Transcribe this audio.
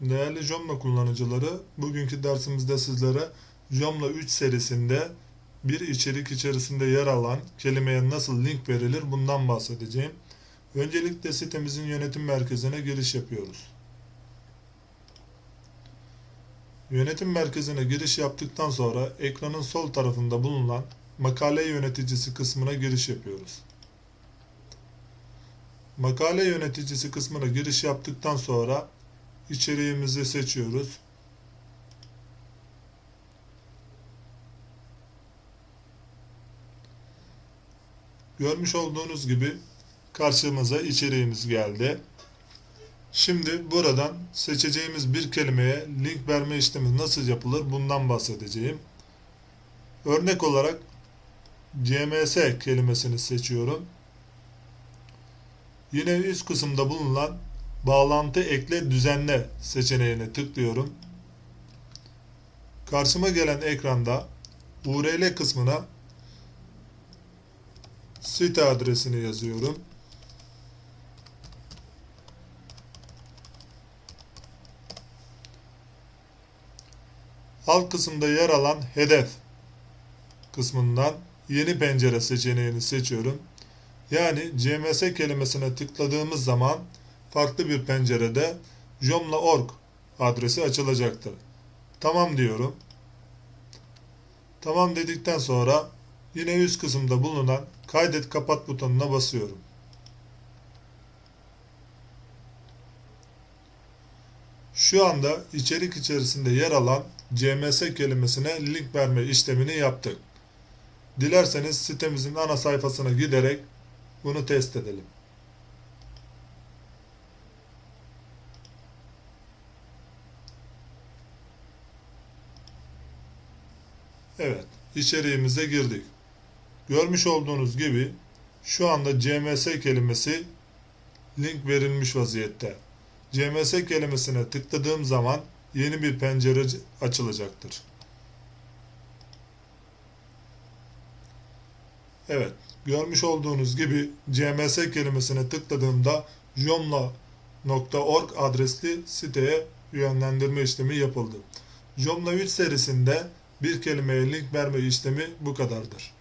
Değerli Jomla kullanıcıları, bugünkü dersimizde sizlere Jomla 3 serisinde bir içerik içerisinde yer alan kelimeye nasıl link verilir bundan bahsedeceğim. Öncelikle sitemizin yönetim merkezine giriş yapıyoruz. Yönetim merkezine giriş yaptıktan sonra ekranın sol tarafında bulunan makale yöneticisi kısmına giriş yapıyoruz. Makale yöneticisi kısmına giriş yaptıktan sonra içeriğimizi seçiyoruz. Görmüş olduğunuz gibi karşımıza içeriğimiz geldi. Şimdi buradan seçeceğimiz bir kelimeye link verme işlemi nasıl yapılır bundan bahsedeceğim. Örnek olarak CMS kelimesini seçiyorum. Yine üst kısımda bulunan bağlantı ekle düzenle seçeneğine tıklıyorum. Karşıma gelen ekranda URL kısmına site adresini yazıyorum. Alt kısımda yer alan hedef kısmından yeni pencere seçeneğini seçiyorum. Yani CMS kelimesine tıkladığımız zaman farklı bir pencerede jomla.org adresi açılacaktır. Tamam diyorum. Tamam dedikten sonra yine üst kısımda bulunan kaydet kapat butonuna basıyorum. Şu anda içerik içerisinde yer alan CMS kelimesine link verme işlemini yaptık. Dilerseniz sitemizin ana sayfasına giderek bunu test edelim. Evet, içeriğimize girdik. Görmüş olduğunuz gibi şu anda CMS kelimesi link verilmiş vaziyette. CMS kelimesine tıkladığım zaman yeni bir pencere açılacaktır. Evet, görmüş olduğunuz gibi CMS kelimesine tıkladığımda jomla.org adresli siteye yönlendirme işlemi yapıldı. Jomla 3 serisinde bir kelimeye link verme işlemi bu kadardır.